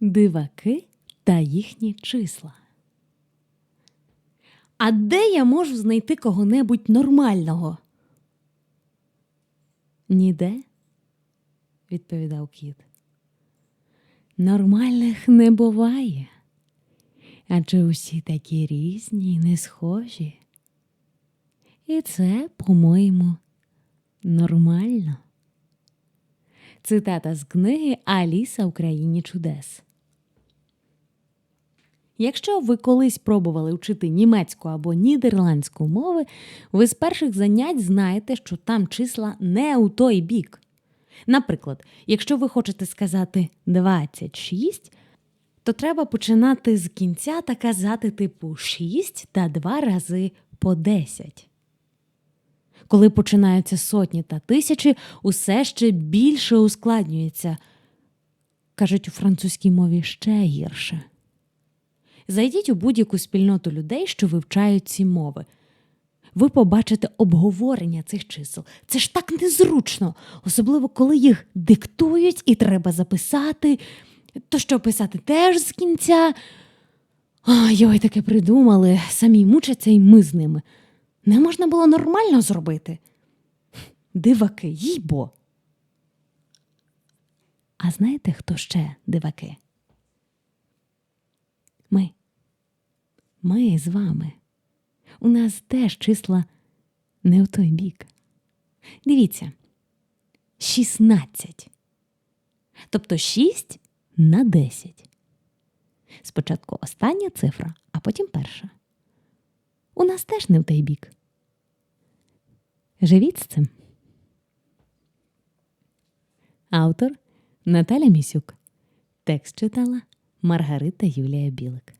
Диваки та їхні числа. А де я можу знайти кого-небудь нормального? Ніде, відповідав кіт. Нормальних не буває. Адже усі такі різні і не схожі. І це, по-моєму, нормально. Цитата з книги Аліса в країні чудес. Якщо ви колись пробували вчити німецьку або нідерландську мови, ви з перших занять знаєте, що там числа не у той бік. Наприклад, якщо ви хочете сказати 26, то треба починати з кінця та казати типу 6 та 2 рази по 10. Коли починаються сотні та тисячі, усе ще більше ускладнюється. Кажуть у французькій мові ще гірше. Зайдіть у будь-яку спільноту людей, що вивчають ці мови. Ви побачите обговорення цих чисел. Це ж так незручно, особливо коли їх диктують і треба записати. То що писати теж з кінця. Ой, ой, таке придумали, самі мучаться і ми з ними. Не можна було нормально зробити. Диваки, їй-бо. А знаєте, хто ще диваки? Ми. Ми з вами. У нас теж числа не в той бік. Дивіться. 16. Тобто 6 на 10. Спочатку остання цифра, а потім перша. У нас теж не в той бік. Живіть з цим. Автор Наталя Місюк. Текст читала Маргарита Юлія Білик.